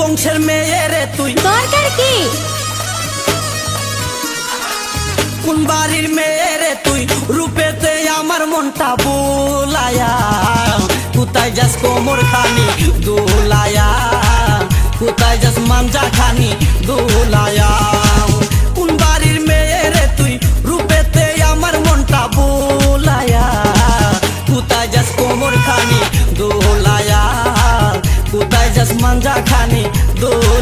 বংশের মেয়ে রে তুই। দরকার কি? কোন বাড়ির মেয়ে রে তুই? রূপেতে আমার মনটা বোলায়া। কোথায় যাস কোমর খানি দোলায়া?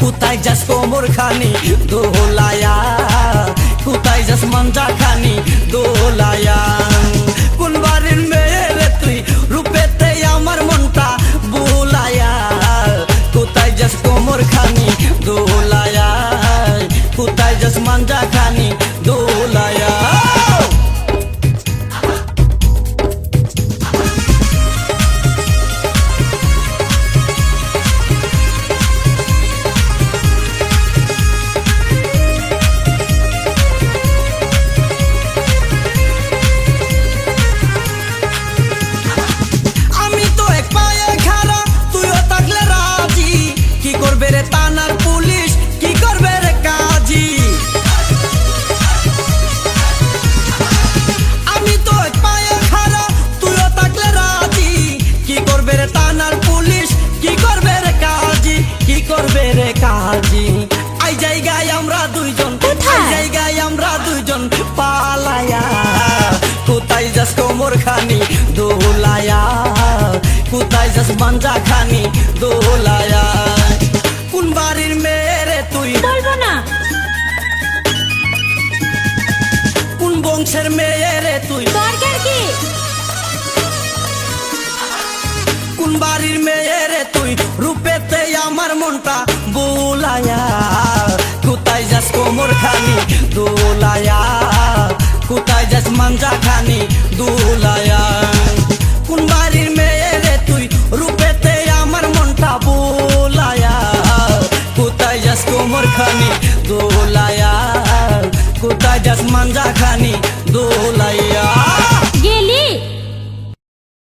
কোথায় যাস কোমর খানি? দোলায়া কোথায় যাস মঞ্জা খানি? দোলায়া কোন বাড়ির মেয়ে রে তুই? রূপেতে আমার মনটা বুলায়া কোথায় যাস কোমর খানি? দোলায়া কোথায় যাস মঞ্জা খানি? বংশের মেয়ে রে তুই। দরকার কি? কোন বাড়ির মেয়ে রে তুই? রূপেতে আমার মনটা বোলায়া। কোথায় যাস কোমর খানি? দোলায়া। কোথায় যাস মাঞ্জা খানি? দোলায়া। কোন বাড়ির মেয়ে রে তুই? রূপেতে আমার মনটা বোলায়া। কোথায় যাস কোমর খানি? দোলায়া। কোথায় যাস মাঞ্জা খানি? দোলাইয়া